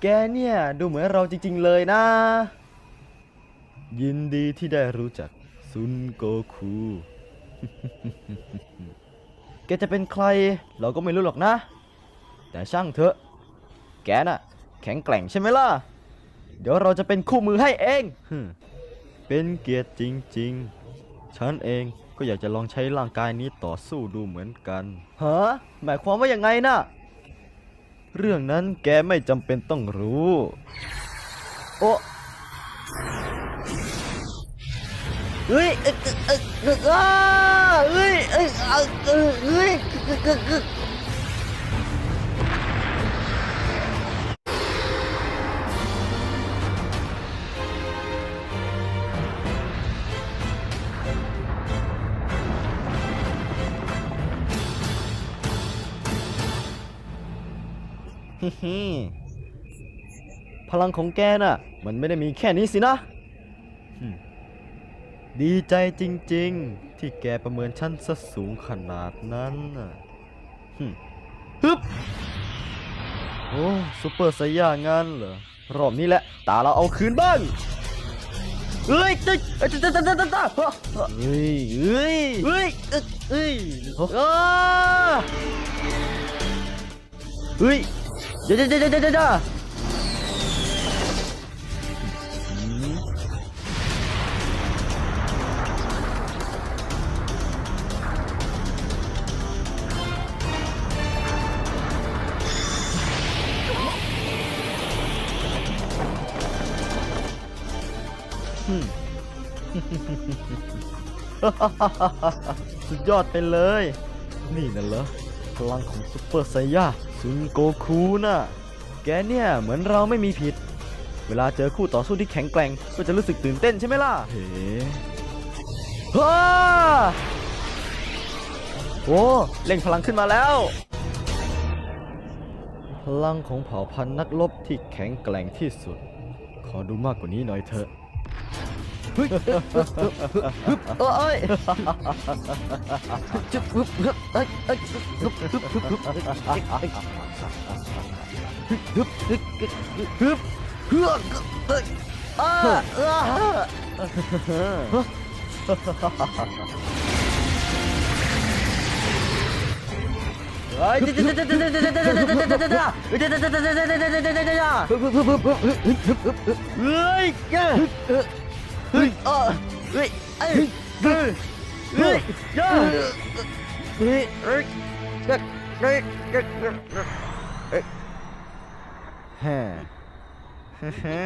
แกเนี่ย ดูเหมือนเราจริง ๆ เลยนะ ยินดีที่ได้รู้จักซุนโกคู แกจะเป็นใครเราก็ไม่รู้หรอกนะ แต่ช่างเถอะ แกน่ะ แข็งแกร่งใช่ไหมล่ะ เดี๋ยวเราจะเป็นคู่มือให้เอง เป็นเกียรติจริง ๆ ฉันเองก็อยากจะลองใช้ร่างกายนี้ต่อสู้ดูเหมือนกันฮะหมายความว่าอยังไงน่ะ เรื่องนั้นแกไม่จำเป็นต้องรู้ โอ้เฮ้ยเอ้ยเอ้ยเอ้ยอ้าเฮ้ยเอ้ยเอ้ย พลังของแกน่ะ มันไม่ได้มีแค่นี้สินะอืมดีใจจริงๆ ที่แกประเมินฉันซะสูงขนาดนั้นน่ะฮึมฮึบโอ้ซุปเปอร์ไซย่างั้นเหรอ รอบนี้แหละ ตาเราเอาคืนบ้างเฮ้ยตึ๊ดเอ้ยตึ๊ดตึ๊ดตึ๊ดตึ๊ดตึ๊ดเฮ้ยเฮ้ยเฮ้ยเอ้ยเฮ้ยอ้าเฮ้ย เดี๋ยวเดี๋ยวเดี๋ยวเดี๋ยวสุดยอดไปเลย นี่น่ะเหรอ พลังของซุปเปอร์ไซย่าซุนโกคูน่ะ แกเนี่ยเหมือนเราไม่มีผิด เวลาเจอคู่ต่อสู้ที่แข็งแกร่ง ก็จะรู้สึกตื่นเต้นใช่ไหมล่ะ เฮ้ฮ่าโอ้เล่งพลังขึ้นมาแล้ว พลังของเผ่าพันธุ์นักรบที่แข็งแกร่งที่สุด ขอดูมากกว่านี้หน่อยเถอะ ふいふっふっふっおいふっふっふっふっふっふっふっふっふっふっ เฮ้ยเออเฮ้ยเฮ้ยเฮ้ยเฮ้ยเฮ้ยเฮ้ยเฮ้ยเฮ้ยเฮ้ยเฮ้ยแฮ่แฮ่